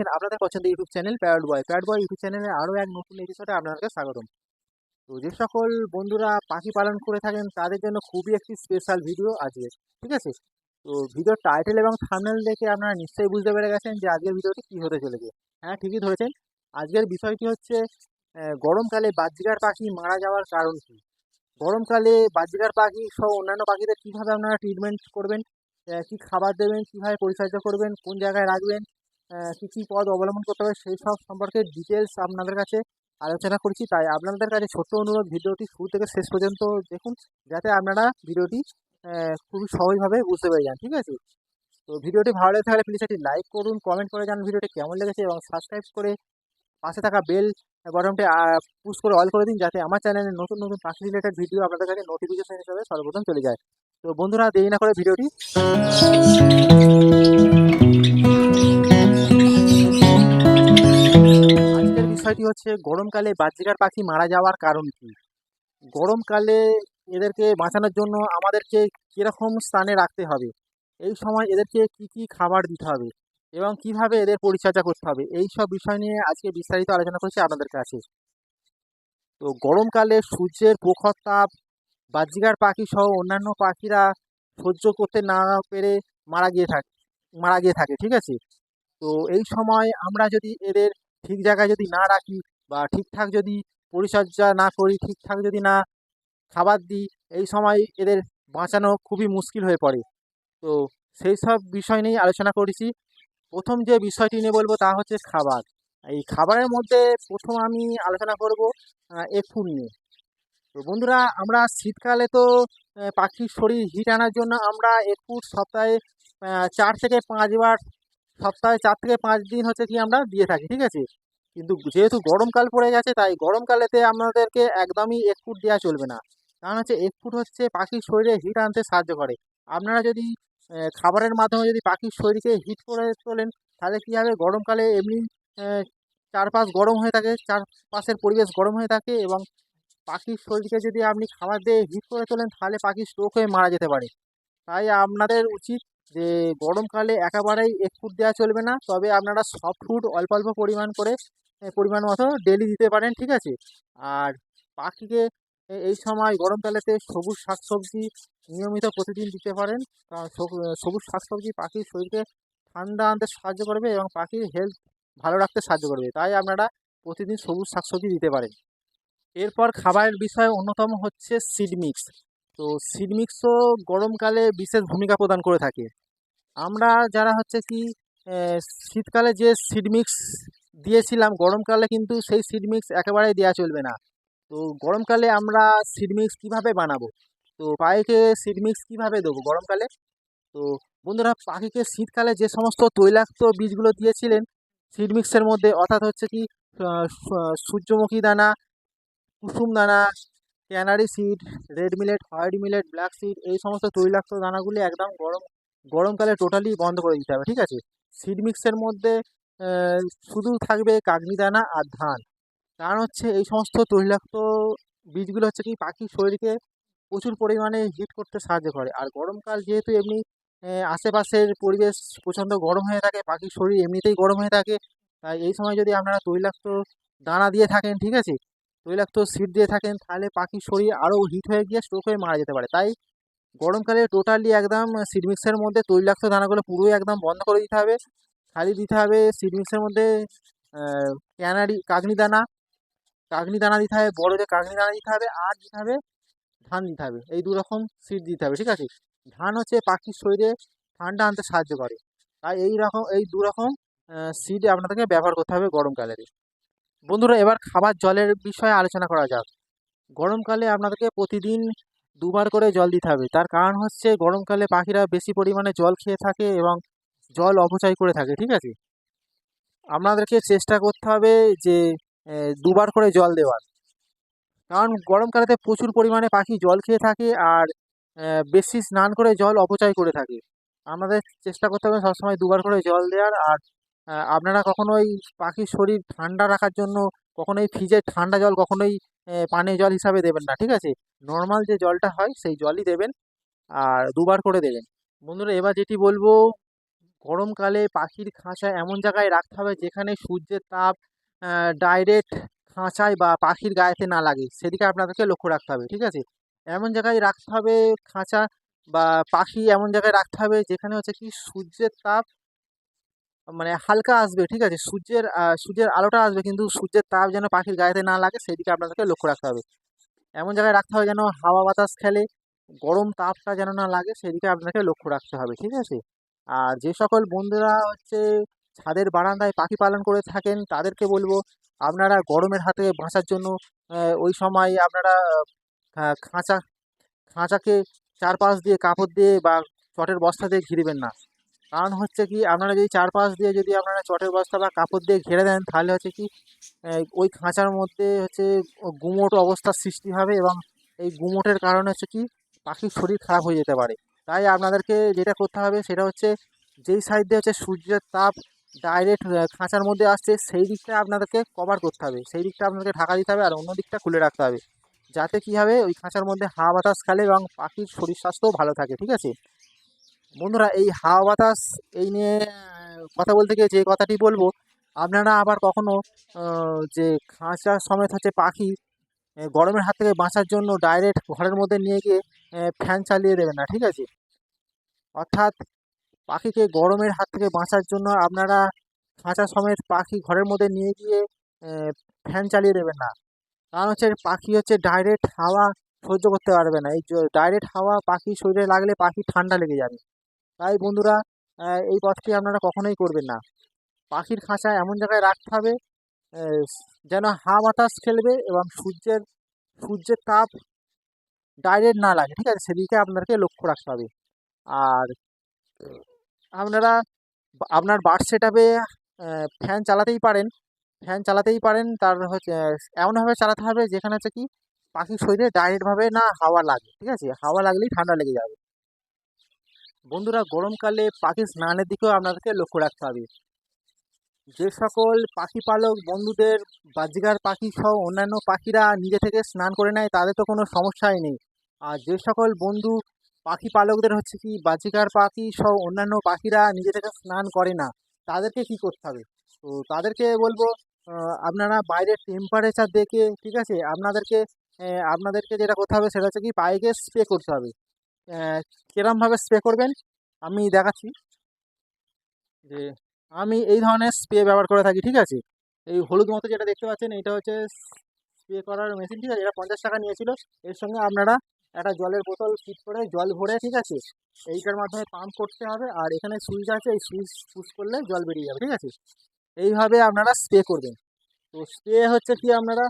দেখছেন, আপনাদের পছন্দের YouTube channel parrot boy parrot boy YouTube চ্যানেলে আরও এক নতুন এপিসোডে আপনাদেরকে স্বাগতম। তো যে সকল বন্ধুরা পাখি পালন করে থাকেন, তাদের জন্য খুবই একটি স্পেশাল ভিডিও আজকে, ঠিক আছে? তো ভিডিওর টাইটেল এবং থামনেল দেখে আপনারা নিশ্চয়ই বুঝতে পেরে গেছেন যে আজকের ভিডিওটি কী হতে চলেছে। হ্যাঁ ঠিকই ধরেছেন। আজকের বিষয়টি হচ্ছে গরমকালে বাজরিকার পাখি মারা যাওয়ার কারণ কী? গরমকালে বাজরিকার পাখি সহ অন্যান্য পাখিদের কীভাবে আপনারা ট্রিটমেন্ট করবেন? কী খাবার দেবেন? কীভাবে পরিচর্যা করবেন? কোন জায়গায় রাখবেন? কী কী পদ অবলম্বন করতে হবে সেই সব সম্পর্কে ডিটেলস আপনাদের কাছে আলোচনা করছি। তাই আপনাদের কাছে ছোট্ট অনুরোধ, ভিডিওটি শুরু থেকে শেষ পর্যন্ত দেখুন, যাতে আপনারা ভিডিওটি খুবই সহজভাবে বুঝতে পেরে যান, ঠিক আছে? তো ভিডিওটি ভালো লেগে থাকলে প্লিজ একটি লাইক করুন কমেন্ট করে জানান ভিডিওটি কেমন লেগেছে এবং সাবস্ক্রাইব করে পাশে থাকা বেল বটনটি পুশ করে অল করে দিন, যাতে আমার চ্যানেলে নতুন নতুন পাখি রিলেটেড ভিডিও আপনাদের কাছে নোটিফিকেশন হিসাবে সর্বপ্রথম চলে যায়। তো বন্ধুরা, দেরি না করে ভিডিওটি বিষয়টি হচ্ছে গরমকালে বাজরিকার পাখি মারা যাওয়ার কারণ কি? গরমকালে এদেরকে বাঁচানোর জন্য আমাদেরকে কীরকম স্থানে রাখতে হবে? এই সময় এদেরকে কি কি খাবার দিতে হবে? এবং কীভাবে এদের পরিচর্যা করতে হবে? এই সব বিষয় নিয়ে আজকে বিস্তারিত আলোচনা করছি আপনাদের কাছে। তো গরমকালে সূর্যের প্রখর তাপ বাজরিকার পাখি সহ অন্যান্য পাখিরা সহ্য করতে না পেরে মারা গিয়ে থাকে, মারা গিয়ে থাকে, ঠিক আছে? তো এই সময় আমরা যদি এদের ঠিক জায়গায় যদি না রাখি বা ঠিকঠাক যদি পরিচর্যা না করি, ঠিকঠাক যদি না খাবার দিই, এই সময় এদের বাঁচানো খুবই মুশকিল হয়ে পড়ে। তো সেই সব বিষয় নিয়েই আলোচনা করেছি। প্রথম যে বিষয়টি নিয়ে বলব তা হচ্ছে খাবার। এই খাবারের মধ্যে প্রথম আমি আলোচনা করব এফুড নিয়ে। তো বন্ধুরা, আমরা শীতকালে তো পাখির শরীর হিট আনার জন্য আমরা এফুড সপ্তাহে চার থেকে পাঁচবার সপ্তাহে চার থেকে পাঁচ দিন হচ্ছে কি আমরা দিয়ে থাকি, ঠিক আছে? কিন্তু যেহেতু গরমকাল পড়ে গেছে, তাই গরমকালেতে আপনাদেরকে একদমই এক ফুট দেওয়া চলবে না। কারণ হচ্ছে এক ফুট হচ্ছে পাখির শরীরে হিট আনতে সাহায্য করে। আপনারা যদি খাবারের মাধ্যমে যদি পাখির শরীরকে হিট করে তোলেন, তাহলে কী হবে? গরমকালে এমনি চারপাশ গরম হয়ে থাকে, চারপাশের পরিবেশ গরম হয়ে থাকে এবং পাখির শরীরকে যদি আপনি খাবার দিয়ে হিট করে তোলেন, তাহলে পাখি স্ট্রোক হয়ে মারা যেতে পারে। তাই আপনাদের উচিত যে গরমকালে একেবারেই এক ফুট দেওয়া চলবে না। তবে আপনারা সফট ফুড অল্প অল্প পরিমাণ করে পরিমাণ মতো ডেলি দিতে পারেন, ঠিক আছে? আর পাখিকে এই সময় গরমকালেতে সবুজ শাকসবজি নিয়মিত প্রতিদিন দিতে পারেন। কারণ সবু- সবুজ শাকসবজি পাখির শরীরকে ঠান্ডা আনতে সাহায্য করবে এবং পাখির হেলথ ভালো রাখতে সাহায্য করবে। তাই আপনারা প্রতিদিন সবুজ শাকসবজি দিতে পারেন। এরপর খাবারের বিষয়ে অন্যতম হচ্ছে সিড মিক্স তো সিড মিক্সও গরমকালে বিশেষ ভূমিকা প্রদান করে থাকে। আমরা যারা হচ্ছে কি শীতকালে যে সিড মিক্স দিয়েছিলাম, গরমকালে কিন্তু সেই সিড মিক্স একেবারেই দেওয়া চলবে না। তো গরমকালে আমরা সিড মিক্স কীভাবে বানাবো? তো পাখিকে সিড মিক্স কীভাবে দেবো গরমকালে? তো বন্ধুরা, পাখিকে শীতকালে যে সমস্ত তৈলাক্ত বীজগুলো দিয়েছিলেন সিড মিক্সের মধ্যে, অর্থাৎ হচ্ছে কি সূর্যমুখী দানা, কুসুম দানা canary seed red millet white millet black seed এই সমস্ত তৈলাক্ত দানাগুলি একদম গরম গরমকালে টোটালি বন্ধ করে দিতে হবে, ঠিক আছে? সিড মিক্সের মধ্যে শুধু থাকবে কাগনি দানা আর ধান। কারণ হচ্ছে এই সমস্ত তৈলাক্ত বীজগুলো হচ্ছে কি পাখির শরীরকে প্রচুর পরিমাণে হিট করতে সাহায্য করে। আর গরমকাল যেহেতু এমনি আশেপাশের পরিবেশ প্রচণ্ড গরম হয়ে থাকে, পাখির শরীর এমনিতেই গরম হয়ে থাকে, তাই এই সময় যদি আপনারা তৈলাক্ত দানা দিয়ে থাকেন, ঠিক আছে তৈলাক্ত সিড দিয়ে থাকেন, তাহলে পাখির শরীর আরও হিট হয়ে গিয়ে স্ট্রোক হয়ে মারা যেতে পারে। তাই গরমকালে টোটালি একদম সিড মিক্সের মধ্যে তৈলাক্ত দানাগুলো পুরোই একদম বন্ধ করে দিতে হবে। খালি দিতে হবে সিড মিক্সের মধ্যে ক্যানারি কাগনি দানা। কাগনি দানা দিতে হবে, বড় যে কাগনি দানা দিতে হবে আর দিতে হবে ধান দিতে হবে। এই দু রকম দিতে হবে, ঠিক আছে? ধান হচ্ছে পাখির শরীরে ঠান্ডা আনতে সাহায্য করে। তাই এই রকম, এই দু রকম সিড আপনাদেরকে ব্যবহার করতে হবে গরমকালে বন্ধুরা, এবার খাবার জলের বিষয়ে আলোচনা করা যাক। গরমকালে আপনাদেরকে প্রতিদিন দুবার করে জল দিতে হবে। তার কারণ হচ্ছে, গরমকালে পাখিরা বেশি পরিমাণে জল খেয়ে থাকে এবং জল অপচয় করে থাকে, ঠিক আছে? আপনাদেরকে চেষ্টা করতে হবে যে দুবার করে জল দেওয়ার। কারণ গরমকালেতে প্রচুর পরিমাণে পাখি জল খেয়ে থাকে আর বেশি স্নান করে জল অপচয় করে থাকে। আমাদের চেষ্টা করতে হবে সবসময় দুবার করে জল দেওয়ার আর আপনারা কখনোই পাখির শরীর ঠান্ডা রাখার জন্য কখনোই ফ্রিজের ঠান্ডা জল কখনোই পানীয় জল হিসাবে দেবেন না, ঠিক আছে? নর্মাল যে জলটা হয় সেই জলই দেবেন আর দুবার করে দেবেন। বন্ধুরা, এবার যেটি বলব, গরমকালে পাখির খাঁচা এমন জায়গায় রাখতে হবে যেখানে সূর্যের তাপ ডাইরেক্ট খাঁচায় বা পাখির গায়েতে না লাগে। সেদিকে আপনাদেরকে লক্ষ্য রাখতে হবে, ঠিক আছে? এমন জায়গায় রাখতে হবে খাঁচা বা পাখি এমন জায়গায় রাখতে হবে যেখানে হচ্ছে কি সূর্যের তাপ মানে হালকা আসবে, ঠিক আছে? সূর্যের সূর্যের আলোটা আসবে, কিন্তু সূর্যের তাপ যেন পাখির গায়েতে না লাগে, সেদিকে আপনাদেরকে লক্ষ্য রাখতে হবে। এমন জায়গায় রাখতে হবে যেন হাওয়া বাতাস খেলে, গরম তাপটা যেন না লাগে, সেদিকে আপনাকে লক্ষ্য রাখতে হবে, ঠিক আছে? আর যে সকল বন্ধুরা হচ্ছে ছাদের বারান্দায় পাখি পালন করে থাকেন, তাদেরকে বলব, আপনারা গরমের হাতে বাঁচার জন্য ওই সময় আপনারা খাঁচা, খাঁচাকে চারপাশ দিয়ে, কাপড় দিয়ে বা চটের বস্তা দিয়ে ঘিরবেন না। কারণ হচ্ছে কি, আপনারা যদি চারপাশ দিয়ে যদি আপনারা চটের বস্তা বা কাপড় দিয়ে ঘিরে দেন, তাহলে হচ্ছে কি ওই খাঁচার মধ্যে হচ্ছে গুমোট অবস্থার সৃষ্টি হবে এবং এই গুমোটের কারণে হচ্ছে কি, পাখির শরীর খারাপ হয়ে যেতে পারে। তাই আপনাদেরকে যেটা করতে হবে, সেটা হচ্ছে যেই সাইড দিয়ে হচ্ছে সূর্যের তাপ ডাইরেক্ট খাঁচার মধ্যে আসছে, সেই দিকটা আপনাদেরকে কভার করতে হবে। সেই দিকটা আপনাদেরকে ঢাকা দিতে হবে আর অন্য দিকটা খুলে রাখতে হবে। যাতে কি হবে, ওই খাঁচার মধ্যে হাওয়া বাতাস খেলে এবং পাখির শরীর স্বাস্থ্যও ভালো থাকে, ঠিক আছে? বন্ধুরা, এই হাওয়া বাতাস, এই নিয়ে কথা বলতে গিয়ে যে কথাটি বলব, আপনারা আবার কখনো যে খাঁচার সমেত হচ্ছে পাখি গরমের হাত থেকে বাঁচার জন্য ডাইরেক্ট ঘরের মধ্যে নিয়ে গিয়ে ফ্যান চালিয়ে দেবেন না, ঠিক আছে? অর্থাৎ পাখিকে গরমের হাত থেকে বাঁচার জন্য আপনারা খাঁচা সমেত পাখি ঘরের মধ্যে নিয়ে গিয়ে ফ্যান চালিয়ে দেবেন না। কারণ হচ্ছে পাখি হচ্ছে ডাইরেক্ট হাওয়া সহ্য করতে পারবে না। এই ডাইরেক্ট হাওয়া পাখি শরীরে লাগলে পাখি ঠান্ডা লেগে যাবে। তাই বন্ধুরা এই পথটি আপনারা কখনোই করবেন না। পাখির খাঁচা এমন জায়গায় রাখতে হবে যেন হাওয়া বাতাস খেলবে এবং সূর্যের সূর্যের তাপ ডাইরেক্ট না লাগে, ঠিক আছে? সেদিকে আপনাকে লক্ষ্য রাখতে হবে। আর আপনারা, আপনার বার্ড সেট ফ্যান চালাতেই পারেন, ফ্যান চালাতেই পারেন, তার হচ্ছে, এমনভাবে চালাতে হবে যেখানে হচ্ছে কি, পাখির শরীরে ডাইরেক্টভাবে না হাওয়া লাগে, ঠিক আছে? হাওয়া লাগলেই ঠান্ডা লেগে যাবে। বন্ধুরা, গরমকালে পাখি স্নানের দিকেও আপনাদেরকে লক্ষ্য রাখতে হবে। যে সকল পাখি পালক বন্ধুদের বাজিগার পাখি সহ অন্যান্য পাখিরা নিজে থেকে স্নান করে নেয়, তাদের তো কোনো সমস্যাই নেই। আর যে সকল বন্ধু পাখি পালকদের হচ্ছে কি বাজিকার পাখি সহ অন্যান্য পাখিরা নিজে থেকে স্নান করে না, তাদেরকে কি করতে হবে? তো তাদেরকে বলব আপনারা বাইরের টেম্পারেচার দেখে, ঠিক আছে? আপনাদেরকে আপনাদেরকে যেটা করতে হবে, সেটা হচ্ছে কি পাইকে স্প্রে করতে হবে। কিরমভাবে স্প্রে করবেন? আমি দেখাচ্ছি। যে, আমি এই ধরনের স্প্রে ব্যবহার করে থাকি, ঠিক আছে? এই হলুদ মতো যেটা দেখতে পাচ্ছেন, এটা হচ্ছে স্প্রে করার মেশিন ঠিক আছে? এটা পঞ্চাশ টাকা নিয়েছিল। এর সঙ্গে আপনারা একটা জলের বোতল ফিট করে জল ভরে, ঠিক আছে? এইটার মাধ্যমে পাম্প করতে হবে। আর এখানে সুইচ আছে, এই সুইচ পুশ করলে জল বেরিয়ে যাবে, ঠিক আছে? এইভাবে আপনারা স্প্রে করবেন। তো স্প্রে হচ্ছে কি আপনারা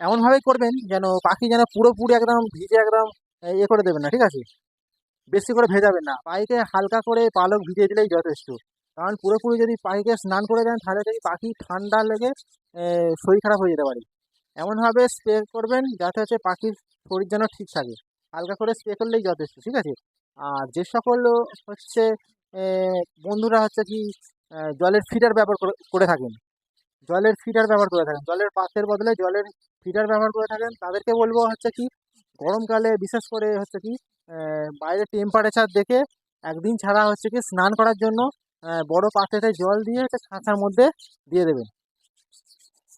এমনভাবেই করবেন যেন পাখি যেন পুরোপুরি একদম ভিজে একদম আহ, ইয়ে করে দেবেন না ঠিক আছে? বেশি করে ভেজাবেন না। পাখিকে হালকা করে পালক ভিজিয়ে দিলেই যথেষ্ট। কারণ পুরোপুরি যদি পাখিকে স্নান করে দেন তাহলে যদি পাখি ঠান্ডা লেগে শরীর খারাপ হয়ে যেতে পারে। এমনভাবে স্প্রে করবেন যাতে হচ্ছে পাখির শরীর যেন ঠিক থাকে। হালকা করে স্প্রে করলেই যথেষ্ট ঠিক আছে? আর যে সকল হচ্ছে বন্ধুরা হচ্ছে কি জলের ফিটার ব্যবহার করে থাকেন। জলের ফিটার ব্যবহার করে থাকেন। জলের পাত্রের বদলে জলের ফিটার ব্যবহার করে থাকেন। তাদেরকে বলব হচ্ছে কি গরমকালে বিশেষ করে হচ্ছে কি বাইরে টেম্পারেচার দেখে একদিন ছাড়া হচ্ছে কি স্নান করার জন্য বড় পাত্রেতে জল দিয়ে হচ্ছে খাঁচার মধ্যে দিয়ে দেবেন।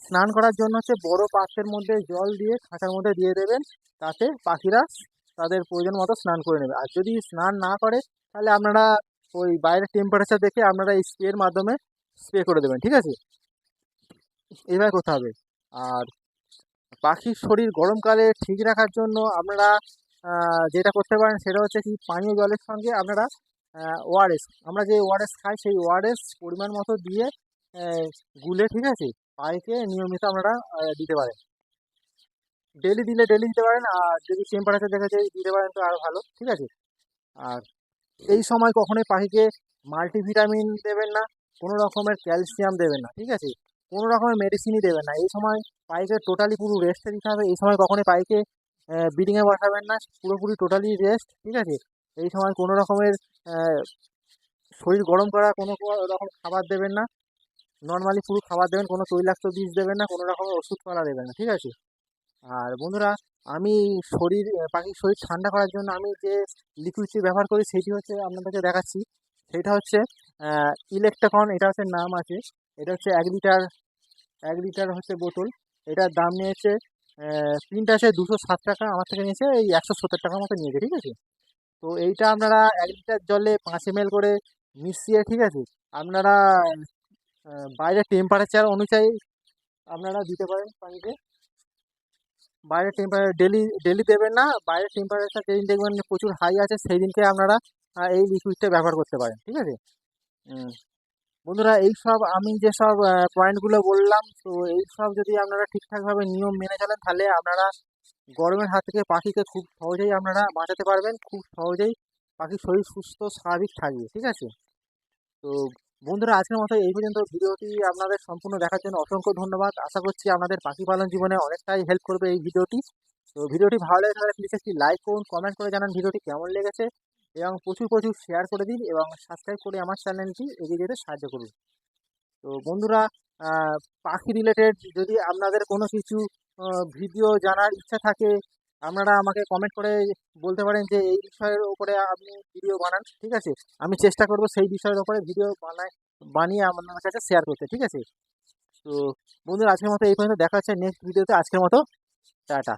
স্নান করার জন্য হচ্ছে বড় পাত্রের মধ্যে জল দিয়ে খাঁচার মধ্যে দিয়ে দেবেন, তাতে পাখিরা তাদের প্রয়োজন মতো স্নান করে নেবে। আর যদি স্নান না করে, তাহলে আপনারা ওই বাইরের টেম্পারেচার দেখে আপনারা এই স্প্রের মাধ্যমে স্প্রে করে দেবেন, ঠিক আছে? এইভাবে করতে হবে। আর পাখির শরীর গরমকালে ঠিক রাখার জন্য আপনারা যেটা করতে পারেন সেটা হচ্ছে কি পানীয় জলের সঙ্গে আপনারা ওআরএস আমরা যে ওআরএস খাই সেই ওআরএস পরিমাণ মতো দিয়ে গুলে ঠিক আছে, পাইকে নিয়মিত আপনারা দিতে পারেন। ডেলি দিলে ডেলি দিতে পারেন, আর যদি টেম্পারেচার দেখে যায় দিতে পারেন তো আরও ভালো, ঠিক আছে? আর এই সময় কখনোই পাখিকে মাল্টিভিটামিন দেবেন না, কোনো রকমের ক্যালসিয়াম দেবেন না, ঠিক আছে? কোনো রকমের মেডিসিনই দেবেন না। এই সময় পাইকে টোটালি পুরো রেস্টে দিতে হবে। এই সময় কখনোই পাইকে ব্রিডিংয়ে বসাবেন না। পুরোপুরি টোটালি রেস্ট ঠিক আছে? এই সময় কোনো রকমের শরীর গরম করা, কোনো রকম খাবার দেবেন না। নর্মালি পুরো খাবার দেবেন, কোনো তৈলাক্ত বীজ দেবেন না, কোনো রকমের ওষুধপালা দেবেন না, ঠিক আছে? আর বন্ধুরা, আমি শরীর পাখির শরীর ঠান্ডা করার জন্য আমি যে লিকুইডটি ব্যবহার করি, সেটি হচ্ছে আপনাদেরকে দেখাচ্ছি। সেটা হচ্ছে ইলেকট্রকন এটা হচ্ছে নাম আছে। এটা হচ্ছে এক লিটার এক লিটার হচ্ছে বোতল। এটার দাম নিয়েছে তিনটা আছে দুশো ষাট টাকা, আমার থেকে নিয়েছে এই একশো সত্তর টাকার মতো নিয়েছে, ঠিক আছে? তো এইটা আপনারা এক লিটার জলে পাঁচ এম করে মিশিয়ে, ঠিক আছে? আপনারা বাইরের টেম্পারেচার অনুযায়ী আপনারা দিতে পারেন পানিতে। বাইরের টেম্পারেচার ডেলি ডেলি দেবেন না, বাইরের টেম্পারেচার যেদিন দেখবেন প্রচুর হাই আছে সেই দিনকে আপনারা এই লিকুইডটা ব্যবহার করতে পারেন, ঠিক আছে? বন্ধুরা, এই সব আমি যেসব পয়েন্টগুলো বললাম, তো এই সব যদি আপনারা ঠিকঠাকভাবে নিয়ম মেনে চলেন, তাহলে আপনারা গরমের হাত থেকে পাখিকে খুব সহজেই আপনারা বাঁচাতে পারবেন, খুব সহজেই পাখির শরীর সুস্থ, স্বাভাবিক থাকবে, ঠিক আছে? তো বন্ধুরা, আজকের মতো এই পর্যন্ত ভিডিওটি আপনাদের সম্পূর্ণ দেখার জন্য অসংখ্য ধন্যবাদ। আশা করছি আপনাদের পাখি পালন জীবনে অনেকটাই হেল্প করবে এই ভিডিওটি। তো ভিডিওটি ভালো লেগে থাকলে প্লিজ একটি লাইক করুন কমেন্ট করে জানান ভিডিওটি কেমন লেগেছে। এবং প্রচুর প্রচুর শেয়ার করে দিন এবং সাবস্ক্রাইব করে আমার চ্যানেলটি এগিয়ে যেতে সাহায্য করুন। তো বন্ধুরা পাখি রিলেটেড যদি আপনাদের কোনো কিছু ভিডিও জানার ইচ্ছা থাকে, আপনারা আমাকে কমেন্ট করে বলতে পারেন যে এই বিষয়ের ওপরে আপনি ভিডিও বানান, ঠিক আছে? আমি চেষ্টা করব সেই বিষয়ের ওপরে ভিডিও বানায় বানিয়ে আপনার কাছে শেয়ার করতে, ঠিক আছে? তো বন্ধুরা, আজকের মতো এই পর্যন্ত, দেখা হচ্ছে নেক্সট ভিডিওতে আজকের মতো, টাটা।